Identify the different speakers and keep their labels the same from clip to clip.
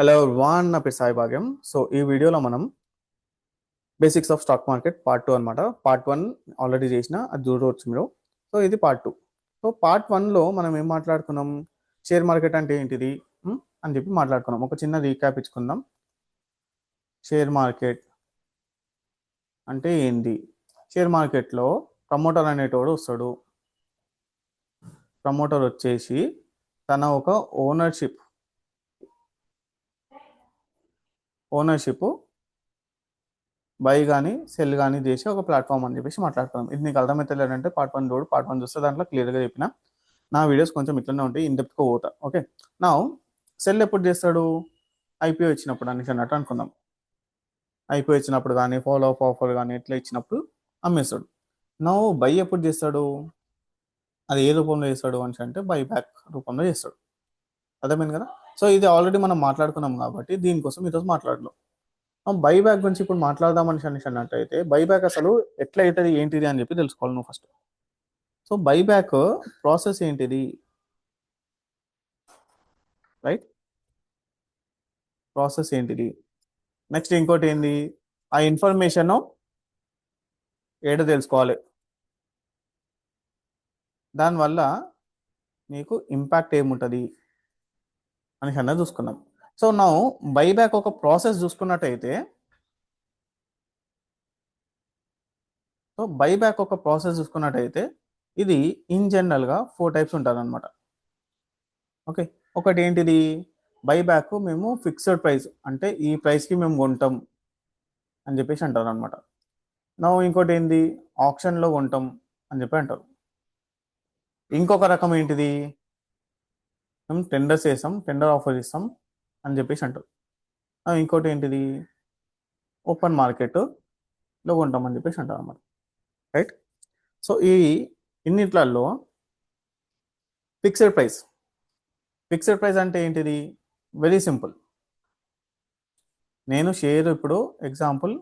Speaker 1: Hello van నా పేరు సాయి భాగ్యం. సో ఈ వీడియోలో మనం basics of stock market part two అనమాట పార్ట్ వన్ ఆల్రెడీ చేసిన అది చూడవచ్చు మీరు. సో ఇది పార్ట్ టూ సో పార్ట్ వన్లో మనం ఏం మాట్లాడుకున్నాం? షేర్ మార్కెట్ అంటే ఏంటిది? Hmm? అని చెప్పి మాట్లాడుకున్నాం. ఒక చిన్న రీక్యాప్ ఇచ్చుకుందాం. షేర్ మార్కెట్ అంటే ఏంది? షేర్ మార్కెట్లో ప్రమోటర్ అనేటోడు వస్తాడు. ప్రమోటర్ వచ్చేసి తన ఒక ఓనర్షిప్ ఓనర్షిప్ బై కానీ సెల్ కానీ చేసి ఒక ప్లాట్ఫామ్ అని చెప్పేసి మాట్లాడుకున్నాం. ఇది నీకు అర్థమవుతలేదంటే పార్ట్ వన్ చూడు పార్ట్ వన్ చూస్తే దాంట్లో క్లియర్గా చెప్పిన. నా వీడియోస్ కొంచెం ఇట్లనే ఉంటాయి ఇన్ డెప్త్గా పోతా ఓకే? నా సెల్ ఎప్పుడు చేస్తాడు? ఐపీఓ ఇచ్చినప్పుడు అనేసి అన్నట్టు అనుకుందాం. ఐపీఓ ఇచ్చినప్పుడు కానీ ఫాలో అప్ ఆఫర్ కానీ ఇట్లా ఇచ్చినప్పుడు అమ్మేస్తాడు. నా బై ఎప్పుడు చేస్తాడు? అది ఏ రూపంలో చేస్తాడు అని అంటే బై బ్యాక్ రూపంలో చేస్తాడు. అర్థమైంది కదా? సో ఇది ఆల్రెడీ మనం మాట్లాడుకున్నాం కాబట్టి దీనికోసం ఈరోజు మాట్లాడలేం బైబ్యాక్ గురించి ఇప్పుడు మాట్లాడదామని అనేసి అన్నట్టయితే బైబ్యాక్ అసలు ఎట్లా అవుతుంది ఏంటిది అని చెప్పి తెలుసుకోవాలి నువ్వు ఫస్ట్ సో బైబ్యాక్ ప్రాసెస్ ఏంటిది? రైట్ ప్రాసెస్ ఏంటిది? నెక్స్ట్ ఇంకోటి ఏంది? ఆ ఇన్ఫర్మేషన్ ఏడ తెలుసుకోవాలి? దానివల్ల నీకు ఇంపాక్ట్ ఏముంటుంది? అని అన్నది చూసుకున్నాం. సో నా బైబ్యాక్ ఒక ప్రాసెస్ చూసుకున్నట్టయితే సో బైబ్యాక్ ఒక ప్రాసెస్ చూసుకున్నట్టయితే ఇది ఇన్ జనరల్గా ఫోర్ టైప్స్ ఉంటారనమాట ఓకే ఒకటి ఏంటిది? బైబ్యాక్ మేము ఫిక్స్డ్ ప్రైస్ అంటే ఈ ప్రైస్కి మేము కొంటాం అని చెప్పేసి అంటారు అనమాట నా ఇంకోటి ఏంది? ఆప్షన్లో కొంటాం అని చెప్పి అంటారు. ఇంకొక రకం ఏంటిది? మేము టెండర్స్ వేసాం టెండర్ ఆఫర్ ఇస్తాం అని చెప్పేసి అంటారు. ఇంకోటి ఏంటిది? ఓపెన్ మార్కెట్లో కొంటామని చెప్పేసి అంటారు అన్నమాట. రైట్ సో ఈ ఇన్నిట్లలో ఫిక్స్డ్ ప్రైస్ ఫిక్స్డ్ ప్రైస్ అంటే ఏంటిది? వెరీ సింపుల్ నేను షేర్ ఇప్పుడు ఎగ్జాంపుల్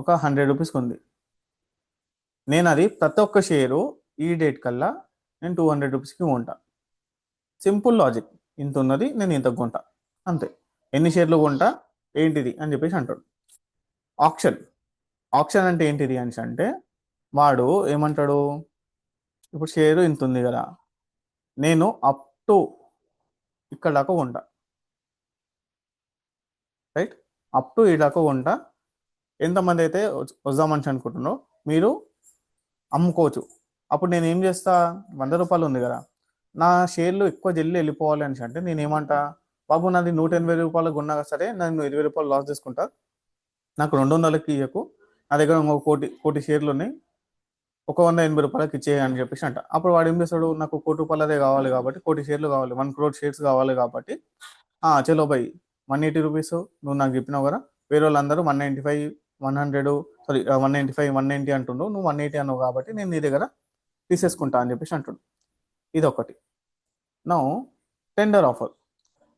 Speaker 1: ఒక హండ్రెడ్ రూపీస్కి ఉంది. నేను అది ప్రతి ఒక్క షేరు ఈ డేట్ కల్లా నేను టూ హండ్రెడ్ రూపీస్కి కొంటాను సింపుల్ లాజిక్. ఇంత ఉన్నది నేను ఇంత కొంటా. అంతే. ఎన్ని షేర్లు కొంటా? ఏంటిది? అని చెప్పేసి అంటాడు. ఆప్షన్ ఆప్షన్ అంటే ఏంటిది అని అంటే వాడు ఏమంటాడు? ఇప్పుడు షేరు ఇంత ఉంది కదా. నేను అప్ టు ఇక్కడ దాకా కొంటా. రైట్? అప్ టు ఈ దాకా కొంటా. ఎంతమంది అయితే వద్దామని అనుకుంటున్నారో మీరు అమ్ముకోవచ్చు. అప్పుడు నేను ఏం చేస్తా? వంద రూపాయలు ఉంది కదా. నా షేర్లు ఎక్కువ జల్లి వెళ్ళిపోవాలి అని అంటే నేను ఏమంటా బాబు నాది నూట ఎనభై రూపాయలు కొన్నా సరే నేను ఇరవై రూపాయలు లాస్ చేసుకుంటా. నాకు రెండు వందలకి ఇవ్వకు నా దగ్గర ఇంకో కోటి కోటి షేర్లు ఉన్నాయి. ఒక వంద ఎనభై రూపాయలకి ఇచ్చేయ అని చెప్పేసి అంట. అప్పుడు వాడు ఏం చేస్తాడు నాకు కోటి రూపాయలదే కావాలి కాబట్టి కోటి షేర్లు కావాలి. వన్ క్రోడ్ షేర్స్ కావాలి కాబట్టి ఆ చలో బై. వన్ ఎయిటీ రూపీస్ నువ్వు నాకు చెప్పినావు కదా వేరే వాళ్ళందరూ one ninety five one hundred sorry one ninety five one ninety అంటుండు. నువ్వు వన్ ఎయిటీ అన్నావు కాబట్టి నేను నీ దగ్గర తీసేసుకుంటా అని చెప్పేసి అంటుండు. ఇది ఒకటి నౌ టెండర్ ఆఫర్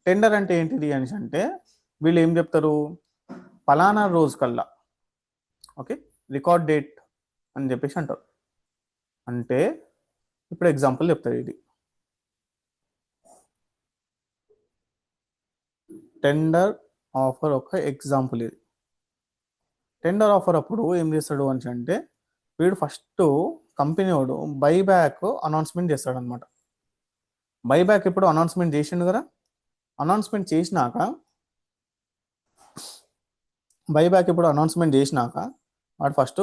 Speaker 1: టెండర్ అంటే ఏంటిది అని అంటే వీళ్ళు ఏం చెప్తారు? పలానా రోజు కల్లా. ఓకే రికార్డ్ డేట్ అని చెప్పేసి అంటారు. అంటే ఇప్పుడు ఎగ్జాంపుల్ చెప్తారు ఇది. టెండర్ ఆఫర్ ఒక ఎగ్జాంపుల్ ఇది. టెండర్ ఆఫర్ అప్పుడు ఏం చేస్తాడు అని అంటే వీడు ఫస్ట్ కంపెనీ వాడు బైబ్యాక్ అనౌన్స్మెంట్ చేస్తాడు అనమాట బైబ్యాక్ ఇప్పుడు అనౌన్స్మెంట్ చేసిండు కదా? అనౌన్స్మెంట్ చేసినాక బైబ్యాక్ ఇప్పుడు అనౌన్స్మెంట్ చేసినాక వాడు ఫస్ట్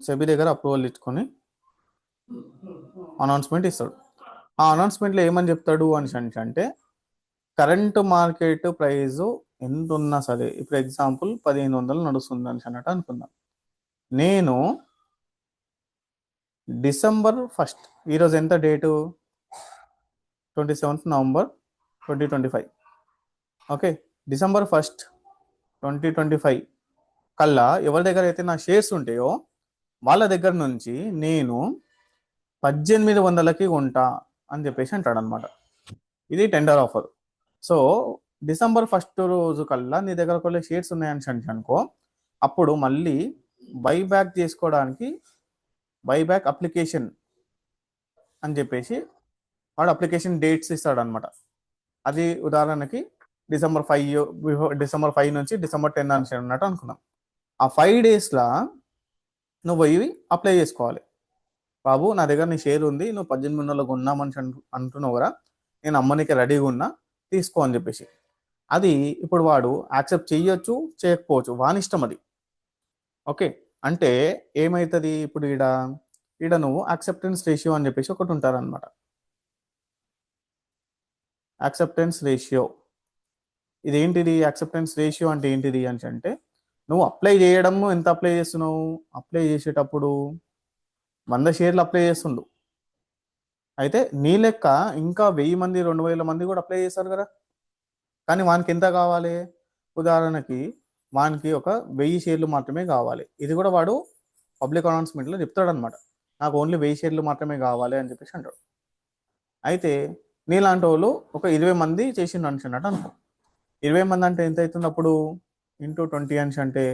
Speaker 1: సెబీ దగ్గర అప్రూవల్ ఇచ్చుకొని అనౌన్స్మెంట్ ఇస్తాడు. ఆ అనౌన్స్మెంట్లో ఏమని చెప్తాడు అని అంటే కరెంట్ మార్కెట్ ప్రైస్ ఎంత ఉన్నా సరే ఇప్పుడు ఎగ్జాంపుల్ పదిహేను వందలు నడుస్తుంది అని అన్నట్టు అనుకుందాం. నేను డిసెంబర్ ఫస్ట్ ఈరోజు ఎంత date twenty seventh November twenty twenty five okay December first twenty twenty five కల్లా ఎవరి దగ్గర అయితే నా షేర్స్ ఉంటాయో వాళ్ళ దగ్గర నుంచి నేను పద్దెనిమిది వందలకి కొంటా అని చెప్పేసి అంటాడు అనమాట ఇది tender offer so December first రోజు కల్లా నీ దగ్గర కొన్ని షేర్స్ ఉన్నాయని అనుకో అప్పుడు మళ్ళీ బైబ్యాక్ చేసుకోవడానికి బైబ్యాక్ అప్లికేషన్ అని చెప్పేసి వాడు అప్లికేషన్ డేట్స్ ఇస్తాడు అనమాట అది ఉదాహరణకి డిసెంబర్ ఫైవ్ డిసెంబర్ ఫైవ్ నుంచి డిసెంబర్ టెన్ అని అన్నట్టు అనుకున్నాం. ఆ ఫైవ్ డేస్లో నువ్వు పోయి అప్లై చేసుకోవాలి. బాబు నా దగ్గర నీ షేర్ ఉంది నువ్వు పద్దెనిమిది వందలకు ఉన్నామని అంటు- అంటున్నావు కదా నేను అమ్మనికి రెడీగా ఉన్నా తీసుకో అని చెప్పేసి. అది ఇప్పుడు వాడు యాక్సెప్ట్ చేయొచ్చు చేయకపోవచ్చు వాని ఇష్టం అది. ఓకే అంటే ఏమవుతుంది ఇప్పుడు ఈడ? ఈడ నువ్వు యాక్సెప్టెన్స్ రేషియో అని చెప్పేసి ఒకటి ఉంటారనమాట యాక్సెప్టెన్స్ రేషియో ఇదేంటిది? యాక్సెప్టెన్స్ రేషియో అంటే ఏంటిది అని అంటే నువ్వు అప్లై చేయడం ఎంత అప్లై చేస్తున్నావు? అప్లై చేసేటప్పుడు వంద షేర్లు అప్లై చేస్తుండు. అయితే నీ లెక్క ఇంకా వెయ్యి మంది రెండు వేల మంది కూడా అప్లై చేస్తారు కదా. కానీ వానికి ఎంత కావాలి? ఉదాహరణకి వానికి ఒక వెయ్యి షేర్లు మాత్రమే కావాలి. ఇది కూడా వాడు పబ్లిక్ అనౌన్స్మెంట్లో చెప్తాడు అనమాట నాకు ఓన్లీ వెయ్యి షేర్లు మాత్రమే కావాలి అని చెప్పేసి అంటాడు. అయితే నీలాంటి వాళ్ళు ఒక ఇరవై మంది చేసిండు అనుకున్నట్టు అనుకో. ఇరవై మంది అంటే ఎంత అవుతుంది అప్పుడు? ఇంటూ ట్వంటీ అని అంటే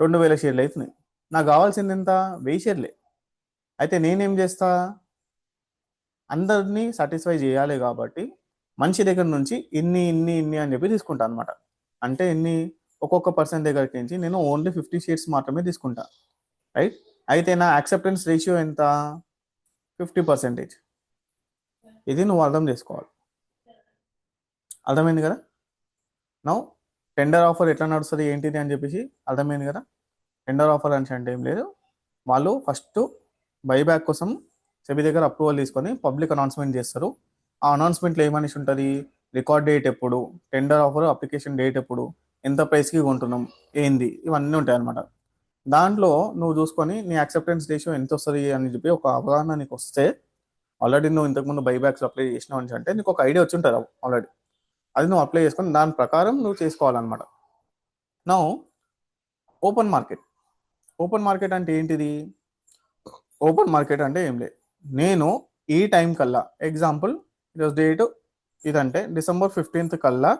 Speaker 1: రెండు వేల షేర్లు అవుతున్నాయి. నాకు కావాల్సింది ఎంత? వెయ్యి షేర్లే. అయితే నేనేం చేస్తా? అందరినీ సాటిస్ఫై చేయాలి కాబట్టి మనిషి దగ్గర నుంచి ఇన్ని ఇన్ని ఇన్ని అని చెప్పి తీసుకుంటా అనమాట అంటే ఇన్ని ఒక్కొక్క పర్సన్ దగ్గరికి నుంచి నేను ఓన్లీ ఫిఫ్టీ షేర్స్ మాత్రమే తీసుకుంటా. రైట్ అయితే నా యాక్సెప్టెన్స్ రేషియో ఎంత? ఫిఫ్టీ పర్సెంటేజ్ ఇది నువ్వు అర్థం చేసుకోవాలి. అర్థమైంది కదా? నౌ టెండర్ ఆఫర్ ఎట్లా నడుస్తుంది ఏంటిది అని చెప్పేసి అర్థమైంది కదా? టెండర్ ఆఫర్ అని అంటే ఏం లేదు. వాళ్ళు ఫస్ట్ బైబ్యాక్ కోసం సెబీ దగ్గర అప్రూవల్ తీసుకొని పబ్లిక్ అనౌన్స్మెంట్ చేస్తారు. ఆ అనౌన్స్మెంట్లో ఏమనేసి ఉంటుంది? రికార్డ్ డేట్ ఎప్పుడు? టెండర్ ఆఫర్ అప్లికేషన్ డేట్ ఎప్పుడు? ఎంత ప్రైస్కి కొంటున్నాం? ఏంది? ఇవన్నీ ఉంటాయి అనమాట దాంట్లో నువ్వు చూసుకొని నీ యాక్సెప్టెన్స్ రేషియో ఎంత వస్తుంది అని చెప్పి ఒక అవగాహన నీకు వస్తే ఆల్రెడీ నువ్వు ఇంతకుముందు బైబ్యాక్స్ అప్లై చేసినావు అని అంటే నీకు ఒక ఐడియా వచ్చి ఉంటుంది ఆల్రెడీ. అది నువ్వు అప్లై చేసుకొని దాని ప్రకారం నువ్వు చేసుకోవాలన్నమాట. నా ఓపెన్ మార్కెట్ ఓపెన్ మార్కెట్ అంటే ఏంటిది? ఓపెన్ మార్కెట్ అంటే ఏం లేదు. నేను ఈ టైం కల్లా ఎగ్జాంపుల్ ఈరోజు డేట్ ఇదంటే డిసెంబర్ ఫిఫ్టీన్త్ కల్లా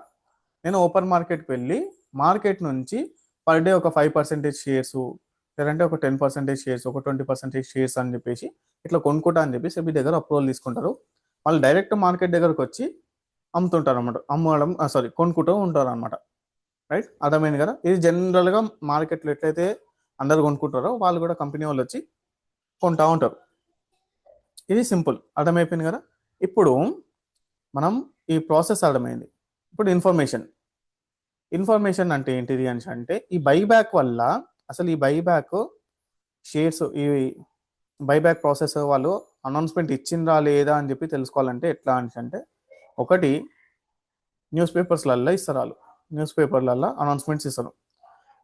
Speaker 1: నేను ఓపెన్ మార్కెట్కి వెళ్ళి మార్కెట్ నుంచి పర్ డే ఒక ఫైవ్ పర్సెంటేజ్ షేర్స్ లేదంటే ఒక టెన్ పర్సెంటేజ్ షేర్స్ ఒక ట్వంటీ పర్సెంటేజ్ షేర్స్ అని చెప్పేసి ఇట్లా కొనుక్కుంటా అని చెప్పేసి మీ దగ్గర అప్రూవల్ తీసుకుంటారు. వాళ్ళు డైరెక్ట్ మార్కెట్ దగ్గరకు వచ్చి అమ్ముతుంటారు అనమాట అమ్మడం సారీ కొనుక్కుంటూ ఉంటారు అనమాట రైట్? అర్థమైంది కదా? ఇది జనరల్గా మార్కెట్లో ఎట్లయితే అందరు కొనుక్కుంటారో వాళ్ళు కూడా కంపెనీ వాళ్ళు వచ్చి కొంటా ఉంటారు. ఇది సింపుల్. అర్థమైపోయింది కదా? ఇప్పుడు మనం ఈ ప్రాసెస్ అర్థమైంది. ఇప్పుడు ఇన్ఫర్మేషన్. ఇన్ఫర్మేషన్ అంటే ఏంటిది అని అంటే ఈ బైబ్యాక్ వల్ల అసలు ఈ బైబ్యాక్ షేర్స్ ఈ బైబ్యాక్ ప్రాసెస్ వాళ్ళు అనౌన్స్మెంట్ ఇచ్చిందా లేదా అని చెప్పి తెలుసుకోవాలంటే ఎట్లా అని అంటే ఒకటి న్యూస్ పేపర్స్లల్లో ఇస్తారు వాళ్ళు. న్యూస్ పేపర్లల్లో అనౌన్స్మెంట్స్ ఇస్తారు.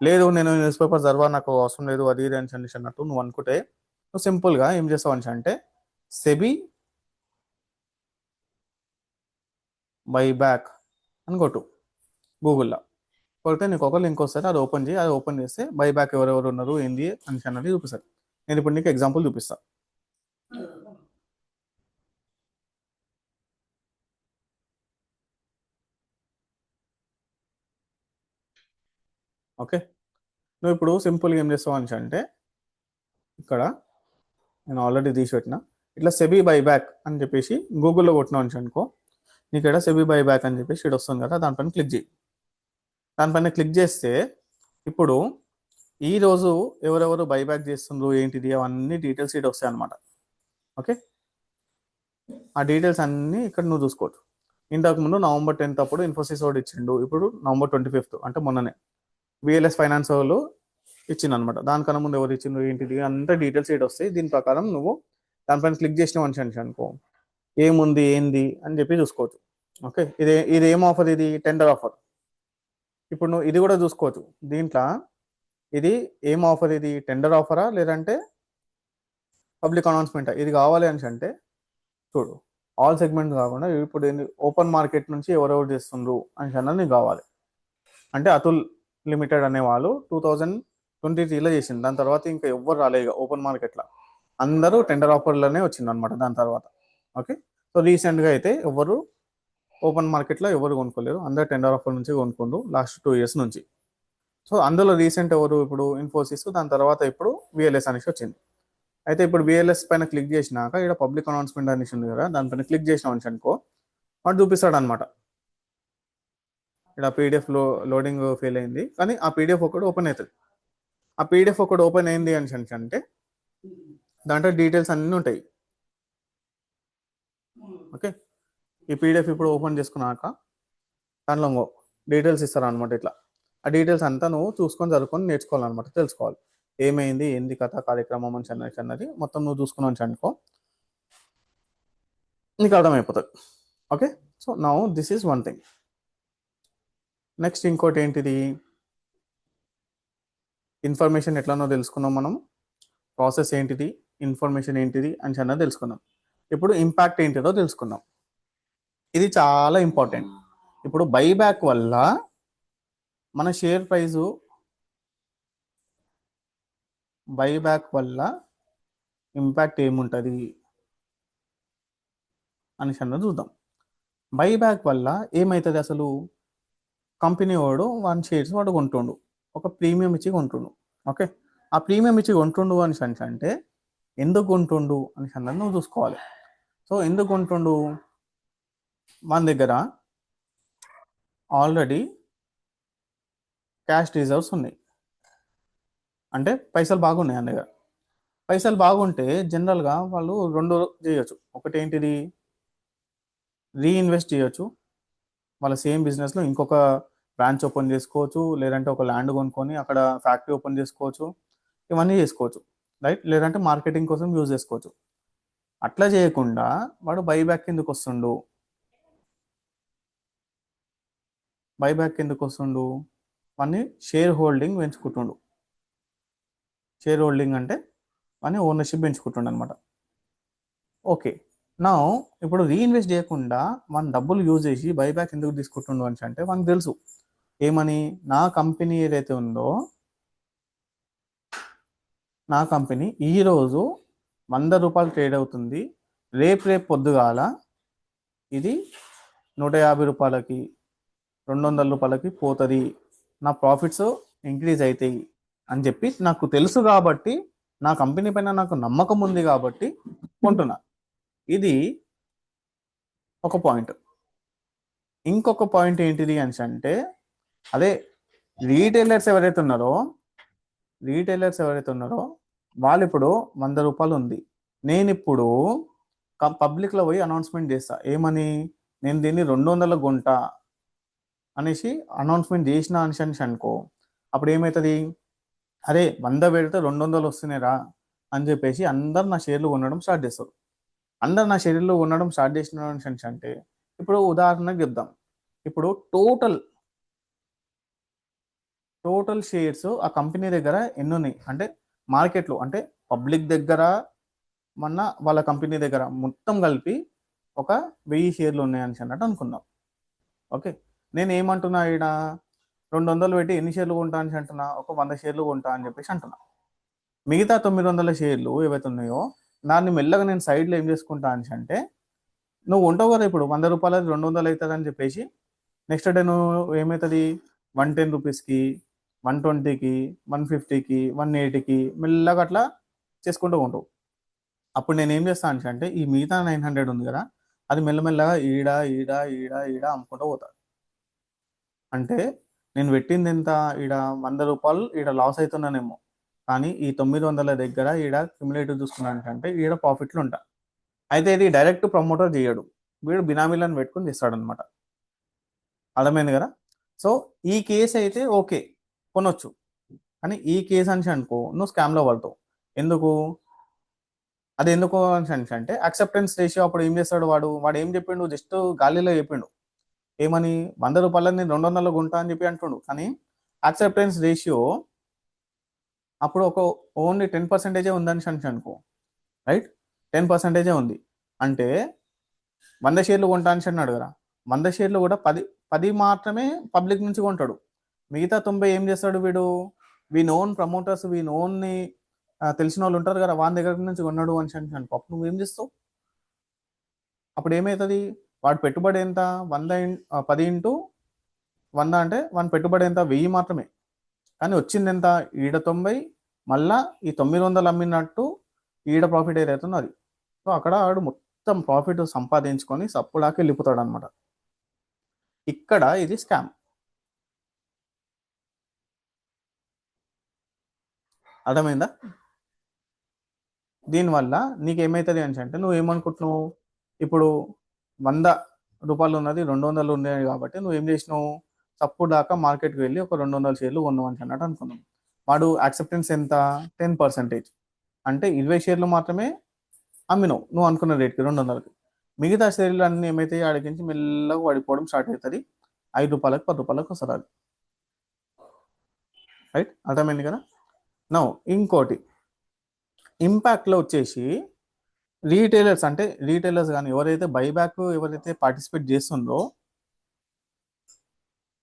Speaker 1: లేదు నేను న్యూస్ పేపర్ చదవా నాకు అవసరం లేదు అది ఇది అని అన్నట్టు నువ్వు అనుకుంటే నువ్వు సింపుల్గా ఏం చేస్తావు అని అంటే సెబీ బై బ్యాక్ అని కొట్టు గూగుల్లో కొడితే నీకు ఒక లింక్ వస్తుంది అది ఓపెన్ చేయి అది ఓపెన్ చేస్తే బై బ్యాక్ ఎవరెవరు ఉన్నారు ఏంది అని అన్నది చూపిస్తారు నేను ఇప్పుడు నీకు ఎగ్జాంపుల్ చూపిస్తాను ఓకే? నువ్వు ఇప్పుడు సింపుల్గా ఏం చేస్తావు అని అంటే ఇక్కడ నేను ఆల్రెడీ తీసి పెట్టిన ఇట్లా సెబీ బైబ్యాక్ అని చెప్పేసి గూగుల్లో కొట్టినావు అని అనుకో నీకు ఇక్కడ సెబీ బైబ్యాక్ అని చెప్పేసి ఇక్కడ వస్తుంది కదా దానిపైన క్లిక్ చేయి. దానిపైన క్లిక్ చేస్తే ఇప్పుడు ఈ రోజు ఎవరెవరు బైబ్యాక్ చేస్తుండ్రు ఏంటిది అవన్నీ డీటెయిల్స్ ఇటు వస్తాయి అనమాట ఓకే ఆ డీటెయిల్స్ అన్నీ ఇక్కడ నువ్వు చూసుకోవచ్చు. ఇంతకు ముందు నవంబర్ టెన్త్ అప్పుడు ఇన్ఫోసిస్ వాడు ఇచ్చిండు ఇప్పుడు నవంబర్ ట్వంటీ ఫిఫ్త్ అంటే మొన్ననే. విఎల్ఎస్ ఫైనాన్స్ వాళ్ళు ఇచ్చింది అనమాట దానికన్నా ముందు ఎవరు ఇచ్చిండ్రు ఏంటిది అంతా డీటెయిల్స్ ఇటు వస్తాయి. దీని ప్రకారం నువ్వు దానిపైన క్లిక్ చేసిన మనిషి అనుకో. ఏముంది ఏంది అని చెప్పి చూసుకోవచ్చు. ఓకే ఇది ఇది ఏం ఆఫర్ ఇది? టెండర్ ఆఫర్ ఇప్పుడు నువ్వు ఇది కూడా చూసుకోవచ్చు. దీంట్లో ఇది ఏం ఆఫర్ ఇది? టెండర్ ఆఫరా? లేదంటే పబ్లిక్ అనౌన్స్మెంటా? ఇది కావాలి అని అంటే చూడు. ఆల్ సెగ్మెంట్ కాకుండా ఇప్పుడు ఓపెన్ మార్కెట్ నుంచి ఎవరెవరు చేస్తుండ్రు అని అన్నది నీకు కావాలి. అంటే అతుల్ లిమిటెడ్ అనే వాళ్ళు టూ థౌజండ్ ట్వంటీ త్రీలో చేసింది దాని తర్వాత ఇంకా ఎవ్వరు రాలేదు ఇక ఓపెన్ మార్కెట్లో. అందరూ టెండర్ ఆఫర్లోనే వచ్చింది అనమాట దాని తర్వాత. ఓకే? సో రీసెంట్గా అయితే ఎవరు ఓపెన్ మార్కెట్లో ఎవరు కొనుక్కోలేరు. అందరు టెండర్ ఆఫర్ నుంచి కొనుక్కుండు లాస్ట్ టూ ఇయర్స్ నుంచి. సో అందులో రీసెంట్ ఎవరు ఇప్పుడు ఇన్ఫోసిస్ దాని తర్వాత ఇప్పుడు విఎల్ఎస్ అనేసి వచ్చింది. అయితే ఇప్పుడు విఎల్ఎస్ పైన క్లిక్ చేసినాక ఇక్కడ పబ్లిక్ అనౌన్స్మెంట్ అనేసి ఉంది కదా దానిపైన క్లిక్ చేసినాం అనుకో వాడు చూపిస్తాడు అనమాట ఇక్కడ పీడిఎఫ్లో లోడింగ్ ఫెయిల్ అయింది. కానీ ఆ పీడిఎఫ్ ఒకటి ఓపెన్ అవుతుంది. ఆ పీడిఎఫ్ ఒకటి ఓపెన్ అయింది అని అంటే దాంట్లో డీటెయిల్స్ అన్నీ ఉంటాయి. ఓకే? ఈ పీడిఎఫ్ ఇప్పుడు ఓపెన్ చేసుకున్నాక దాంట్లో డీటెయిల్స్ ఇస్తారనమాట ఇట్లా. ఆ డీటెయిల్స్ అంతా నువ్వు చూసుకొని చదువుకొని నేర్చుకోవాలన్నమాట తెలుసుకోవాలి. ఏమైంది ఏంది కథ కార్యక్రమం అని అన్నది అన్నది మొత్తం నువ్వు చూసుకున్నావు అనుకో నీకు అర్థమైపోతుంది. Okay? So now this is one thing next ఇంకోటి ఏంటిది? ఇన్ఫర్మేషన్ ఎట్లానో తెలుసుకున్నాం మనం. ప్రాసెస్ ఏంటిది? ఇన్ఫర్మేషన్ ఏంటిది? అని అన్నది తెలుసుకున్నాం. ఇప్పుడు ఇంపాక్ట్ ఏంటిదో తెలుసుకుందాం ఇది చాలా ఇంపార్టెంట్ ఇప్పుడు బైబ్యాక్ వల్ల మన షేర్ ప్రైజు బైబ్యాక్ వల్ల ఇంపాక్ట్ ఏముంటుంది? అని అన్నది చూద్దాం. బైబ్యాక్ వల్ల ఏమవుతుంది అసలు? కంపెనీ వాడు వన్ షేర్స్ వాడు కొంటుండు. ఒక ప్రీమియం ఇచ్చి కొంటుండు. ఓకే? ఆ ప్రీమియం ఇచ్చి కొంటుండు అని అంటే ఎందుకు కొంటుండు అని అన్నది నువ్వు చూసుకోవాలి. సో ఎందుకు కొంటుండు? మన దగ్గర ఆల్రెడీ క్యాష్ రిజర్వ్స్ ఉన్నాయి. అంటే పైసలు బాగున్నాయి అన్న దగ్గర పైసలు బాగుంటే జనరల్గా వాళ్ళు రెండు చేయొచ్చు. ఒకటి ఏంటిది? రీఇన్వెస్ట్ చేయొచ్చు. వాళ్ళ సేమ్ బిజినెస్లో ఇంకొక బ్రాంచ్ ఓపెన్ చేసుకోవచ్చు. లేదంటే ఒక ల్యాండ్ కొనుక్కొని అక్కడ ఫ్యాక్టరీ ఓపెన్ చేసుకోవచ్చు. ఇవన్నీ చేసుకోవచ్చు. రైట్ లేదంటే మార్కెటింగ్ కోసం యూజ్ చేసుకోవచ్చు. అట్లా చేయకుండా వాడు బైబ్యాక్ కిందకు వస్తుండు? బైబ్యాక్ ఎందుకు వస్తుండు? వాడిని షేర్ హోల్డింగ్ పెంచుకుంటుండు. షేర్ హోల్డింగ్ అంటే వాడిని ఓనర్షిప్ పెంచుకుంటుండు అనమాట ఓకే నా ఇప్పుడు రీఇన్వెస్ట్ చేయకుండా మన డబ్బులు యూజ్ చేసి బైబ్యాక్ ఎందుకు తీసుకుంటుండు అని అంటే మనకు తెలుసు. ఏమని? నా కంపెనీ ఏదైతే ఉందో నా కంపెనీ ఈరోజు వంద రూపాయలు ట్రేడ్ అవుతుంది. రేపు రేపు పొద్దుగాల ఇది నూట యాభై రూపాయలకి రెండు వందల రూపాయలకి పోతుంది. నా ప్రాఫిట్స్ ఇంక్రీజ్ అవుతాయి అని చెప్పి నాకు తెలుసు కాబట్టి నా కంపెనీ పైన నాకు నమ్మకం ఉంది కాబట్టి కొంటున్నా. ఇది ఒక పాయింట్. ఇంకొక పాయింట్ ఏంటిది అని అంటే అదే రీటైలర్స్ ఎవరైతే ఉన్నారో రీటైలర్స్ ఎవరైతే ఉన్నారో వాళ్ళు ఇప్పుడు వంద రూపాయలు ఉంది. నేను ఇప్పుడు పబ్లిక్లో పోయి అనౌన్స్మెంట్ చేస్తా. ఏమని? నేను దీన్ని రెండు వందల గుంట అనేసి అనౌన్స్మెంట్ చేసిన అనేసి అనుకో అప్పుడు ఏమవుతుంది అరే వంద పెడితే రెండు వందలు వస్తున్నాయిరా అని చెప్పేసి అందరు నా షేర్లు కొనడం స్టార్ట్ చేస్తారు. అందరు నా షేర్లు కొనడం స్టార్ట్ చేసిన అనేసి అంటే ఇప్పుడు ఉదాహరణకు చెప్దాం. ఇప్పుడు టోటల్ టోటల్ షేర్స్ ఆ కంపెనీ దగ్గర ఎన్ని ఉన్నాయి అంటే మార్కెట్లో అంటే పబ్లిక్ దగ్గర మొన్న వాళ్ళ కంపెనీ దగ్గర మొత్తం కలిపి ఒక వెయ్యి షేర్లు ఉన్నాయని అన్నట్టు అనుకుందాం. ఓకే? నేను ఏమంటున్నా ఈడ? రెండు వందలు పెట్టి ఎన్ని షేర్లు కొంటా అని అంటున్నా. ఒక వంద షేర్లు కొంటా అని చెప్పేసి అంటున్నా. మిగతా తొమ్మిది వందల షేర్లు ఏవైతే ఉన్నాయో దాన్ని మెల్లగా నేను సైడ్లో ఏం చేసుకుంటా అని అంటే నువ్వు ఉంటావు కదా ఇప్పుడు వంద రూపాయలది రెండు వందలు అవుతుంది అని చెప్పేసి నెక్స్ట్ డే నువ్వు ఏమవుతుంది వన్ టెన్ రూపీస్కి వన్ ట్వంటీకి వన్ ఫిఫ్టీకి వన్ ఎయిటీకి మెల్లగా అట్లా చేసుకుంటూ ఉంటావు అప్పుడు నేను ఏం చేస్తాను అంటే ఈ మిగతా నైన్ హండ్రెడ్ ఉంది కదా అది మెల్లమెల్లగా ఈడ ఈడ ఈడ ఈడ అమ్ముకుంటూ పోతాను అంటే నేను పెట్టింది ఎంత? ఈడ వంద రూపాయలు ఈడ లాస్ అవుతున్నానేమో కానీ ఈ తొమ్మిది వందల దగ్గర ఈడ క్యుములేటివ్ చూసుకున్నాను అంటే ఈడ ప్రాఫిట్లు ఉంటా. అయితే ఇది డైరెక్ట్ ప్రమోటర్ చేయడు. వీడు బినామీలను పెట్టుకుని చేస్తాడు అనమాట అర్థమైంది కదా? సో ఈ కేసు అయితే ఓకే. కొనొచ్చు. కానీ ఈ కేసు అని అనుకో నువ్వు స్కామ్లో పడతావు. ఎందుకు? అది ఎందుకు అని అంటే అక్సెప్టెన్స్ రేషియో అప్పుడు ఏం చేస్తాడు వాడు? వాడు ఏం చెప్పిండు? జస్ట్ గాలిలో చెప్పిండు. ఏమని వంద రూపాయలని నేను రెండు వందలు గుంటా అని చెప్పి అంటుండు. కానీ అక్సెప్టెన్స్ రేషియో అప్పుడు ఒక ఓన్లీ టెన్ పర్సెంటేజే ఉందని అనుకో. రైట్ టెన్ పర్సెంటేజే ఉంది. అంటే వంద షేర్లు కొంటా అని అన్నాడు కదా. వంద షేర్లు కూడా పది పది మాత్రమే పబ్లిక్ నుంచి కొంటాడు. మిగతా తొంభై ఏం చేస్తాడు వీడు? వీ నోన్ ప్రమోటర్స్ వీ నోన్ని తెలిసిన వాళ్ళు ఉంటారు కదా వాని దగ్గర నుంచి కొన్నాడు అని అనుకో. అప్పుడు నువ్వేం చేస్తావు? అప్పుడు ఏమవుతుంది? వాడు పెట్టుబడి ఎంత? వంద పది ఇంటూ వంద అంటే వాని పెట్టుబడి ఎంత? వెయ్యి మాత్రమే. కానీ వచ్చింది ఎంత? ఈడ తొంభై మళ్ళా ఈ తొమ్మిది వందలు అమ్మినట్టు ఈడ ప్రాఫిట్ ఏదైతే అది. సో అక్కడ వాడు మొత్తం ప్రాఫిట్ సంపాదించుకొని సప్పుడాకి వెళ్ళిపోతాడు అనమాట ఇక్కడ ఇది స్కామ్. అర్థమైందా? దీనివల్ల నీకేమవుతుంది అని అంటే నువ్వు ఏమనుకుంటున్నావు ఇప్పుడు వంద రూపాయలు ఉన్నది రెండు వందలు ఉన్నాయి కాబట్టి నువ్వు ఏం చేసినావు? తప్పు దాకా మార్కెట్కి వెళ్ళి ఒక రెండు వందల షేర్లు కొన్నావు అని అన్నట్టు అనుకున్నాం. వాడు యాక్సెప్టెన్స్ ఎంత? టెన్ పర్సెంటేజ్ అంటే ఇరవై షేర్లు మాత్రమే అమ్మినావు నువ్వు అనుకున్న రేట్కి రెండు వందలకి. మిగతా షేర్లు అన్ని ఏమైతే అడిగించి మెల్లగా పడిపోవడం స్టార్ట్ అవుతుంది. ఐదు రూపాయలకు పది రూపాయలకు వస్తుంది. అది రైట్ అర్థమైంది కదా? నౌ ఇంకోటి. ఇంపాక్ట్లో వచ్చేసి రీటైలర్స్ అంటే రీటైలర్స్ కానీ ఎవరైతే బైబ్యాక్ ఎవరైతే పార్టిసిపేట్ చేస్తుండ్రో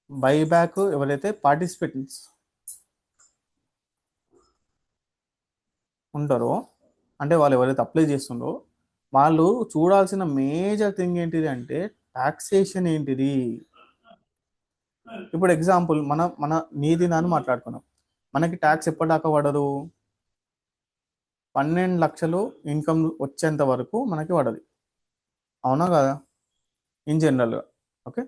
Speaker 1: బైబ్యాక్ ఎవరైతే పార్టిసిపేట్స్ ఉంటారో అంటే వాళ్ళు ఎవరైతే అప్లై చేస్తుండో వాళ్ళు చూడాల్సిన మేజర్ థింగ్ ఏంటిది అంటే టాక్సేషన్ ఏంటిది? ఇప్పుడు ఎగ్జాంపుల్ మన మన నీది నాని మాట్లాడుకున్నాం మనకి ట్యాక్స్ ఎప్పటిదాకా పడదు? పన్నెండు లక్షలు ఇన్కమ్ వచ్చేంత వరకు మనకి పడదు. అవునా కదా? ఇన్ జనరల్గా ఓకే?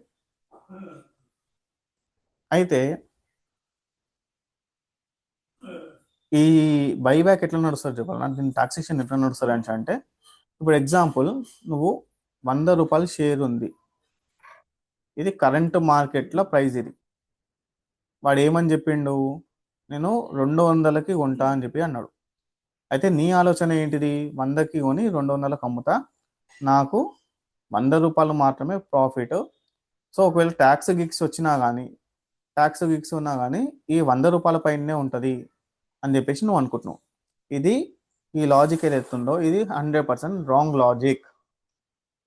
Speaker 1: అయితే ఈ బైబ్యాక్ ఎట్లా నడుస్తారు చెప్పాలి? అంటే దీని టాక్సేషన్ ఎట్లా నడుస్తారు అని అంటే ఇప్పుడు ఎగ్జాంపుల్ నువ్వు వంద రూపాయలు షేర్ ఉంది. ఇది కరెంట్ మార్కెట్లో ప్రైస్ ఇది. వాడు ఏమని చెప్పిండు? నేను రెండు వందలకి కొంటా అని చెప్పి అన్నాడు. అయితే నీ ఆలోచన ఏంటిది? వందకి కొని రెండు వందలకు అమ్ముతా. నాకు వంద రూపాయలు మాత్రమే ప్రాఫిట్ సో ఒకవేళ ట్యాక్స్ గిక్స్ వచ్చినా కానీ ట్యాక్స్ గిక్స్ ఉన్నా కానీ ఈ వంద రూపాయల పైనే ఉంటుంది అని చెప్పేసి నువ్వు అనుకుంటున్నావు. ఇది ఈ లాజిక్ ఏదైతుందో ఇది హండ్రెడ్ పర్సెంట్ రాంగ్ లాజిక్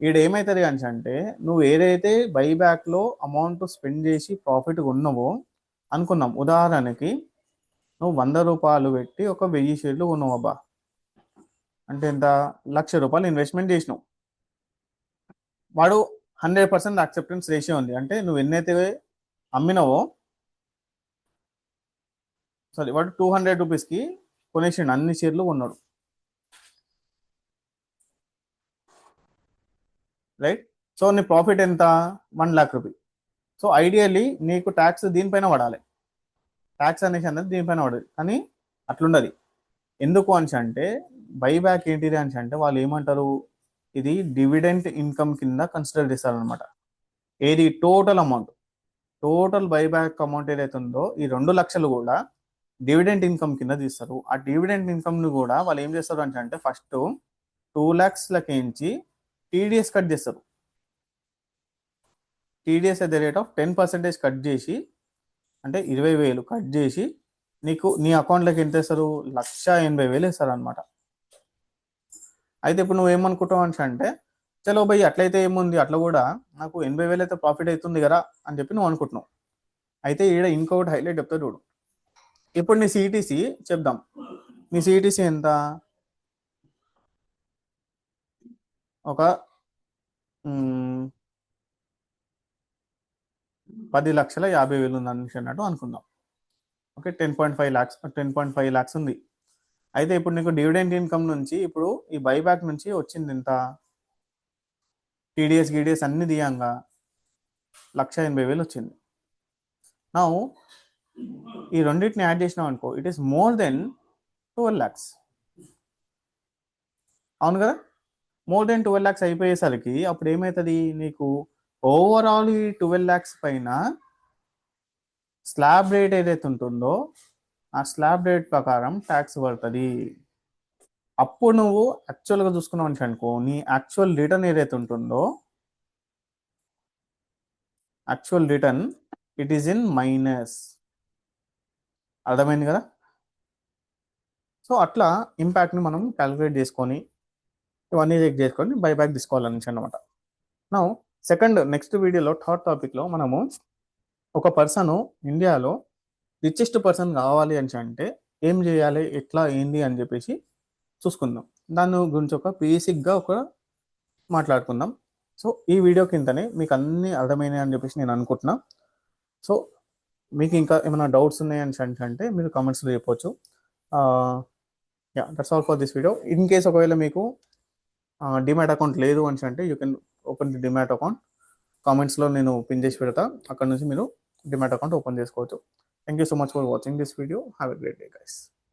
Speaker 1: ఈడ ఏమవుతుంది అని అంటే నువ్వు ఏదైతే బైబ్యాక్లో అమౌంట్ స్పెండ్ చేసి ప్రాఫిట్ ఉన్నావో అనుకున్నాం ఉదాహరణకి నువ్వు వంద రూపాయలు పెట్టి ఒక వెయ్యి షేర్లు కొన్నావు అబ్బా. అంటే ఎంత? లక్ష రూపాయలు ఇన్వెస్ట్మెంట్ చేసినావు. వాడు హండ్రెడ్ పర్సెంట్ అక్సెప్టెన్స్ రేషియో ఉంది. అంటే నువ్వు ఎన్నైతే అమ్మినావో సారీ వాడు టూ హండ్రెడ్ రూపీస్కి కొనేసిండు అన్ని షేర్లు కొన్నాడు. రైట్ సో నీ ప్రాఫిట్ ఎంత? One lakh rupee so ideally నీకు ట్యాక్స్ దీనిపైన పడాలి. ట్యాక్స్ అనేసి అనేది దీనిపైన పడదు. కానీ అట్లుండదు. ఎందుకు అని అంటే బైబ్యాక్ ఏంటిది అని అంటే వాళ్ళు ఏమంటారు? ఇది డివిడెంట్ ఇన్కమ్ కింద కన్సిడర్ చేస్తారనమాట ఏది? Total amount total buyback amount ఏదైతే ఉందో ఈ రెండు లక్షలు కూడా డివిడెంట్ ఇన్కమ్ కింద తీస్తారు. ఆ డివిడెంట్ ఇన్కమ్ని కూడా వాళ్ళు ఏం చేస్తారు అంటే అంటే ఫస్ట్ టూ ల్యాక్స్లకేంచి టీడీఎస్ కట్ చేస్తారు. TDS at the rate of ten percentage cut చేసి అంటే ఇరవై వేలు కట్ చేసి నీకు నీ అకౌంట్లోకి ఎంత వేస్తారు? లక్ష ఎనభై వేలు వేస్తారు అనమాట అయితే ఇప్పుడు నువ్వు ఏమనుకుంటావు అని అంటే చలో భయ్ అట్లయితే ఏముంది? అట్లా కూడా నాకు ఎనభై వేలు అయితే ప్రాఫిట్ అవుతుంది కదా అని చెప్పి నువ్వు అనుకుంటున్నావు. అయితే ఈడ ఇంకొకటి హైలైట్ చెప్తా చూడు. ఇప్పుడు నీ సిటీసీ చెప్దాం. నీ సిటీసీ ఎంత? ఒక పది లక్షల యాభై వేలు ఉంది అనేసి అన్నట్టు అనుకుందాం. Okay ten point five lakhs ten point five lakhs ఉంది. అయితే ఇప్పుడు నీకు డివిడెంట్ ఇన్కమ్ నుంచి ఇప్పుడు ఈ బైబ్యాక్ నుంచి వచ్చింది ఎంత? టీడీఎస్ గీడిఎస్ అన్ని దియంగా లక్ష ఎనభై వేలు వచ్చింది. నా ఈ రెండింటిని యాడ్ చేసినాం అనుకో it is more than twelve lakhs అవును కదా? మోర్ దెన్ ట్వెల్వ్ ల్యాక్స్ అయిపోయేసరికి అప్పుడు ఏమవుతుంది నీకు? ఓవరాల్ ఈ ట్వెల్వ్ ల్యాక్స్ పైన స్లాబ్ రేట్ ఏదైతే ఉంటుందో ఆ స్లాబ్ రేట్ ప్రకారం ట్యాక్స్ పడుతుంది. అప్పుడు నువ్వు యాక్చువల్గా చూసుకున్నావు అని అనుకో నీ యాక్చువల్ రిటర్న్ ఏదైతే ఉంటుందో actual return it is in minus అర్థమైంది కదా? సో అట్లా ఇంపాక్ట్ని మనం క్యాలిక్యులేట్ చేసుకొని ఇవన్నీ చెక్ చేసుకొని బైబ్యాక్ తీసుకోవాలని అనమాట నా సెకండ్ నెక్స్ట్ వీడియోలో థర్డ్ టాపిక్లో మనము ఒక పర్సన్ ఇండియాలో రిచెస్ట్ పర్సన్ కావాలి అని అంటే ఏం చేయాలి ఎట్లా ఏంది అని చెప్పేసి చూసుకుందాం. దాని గురించి ఒక బేసిక్గా ఒక మాట్లాడుకుందాం. సో ఈ వీడియో కిందనే మీకు అన్నీ అర్థమైనాయి అని చెప్పేసి నేను అనుకుంటున్నా. సో మీకు ఇంకా ఏమైనా డౌట్స్ ఉన్నాయని అని అంటే మీరు కామెంట్స్లో చెప్పవచ్చు yeah that's all for this video in case ఒకవేళ మీకు డిమాట్ అకౌంట్ లేదు అని అంటే you can open the demat account కామెంట్స్లో నేను పిన్ చేసి పెడతా. అక్కడ నుంచి మీరు డిమాట్ అకౌంట్ ఓపెన్ చేసుకోవచ్చు. Thank you so much for watching this video have a great day guys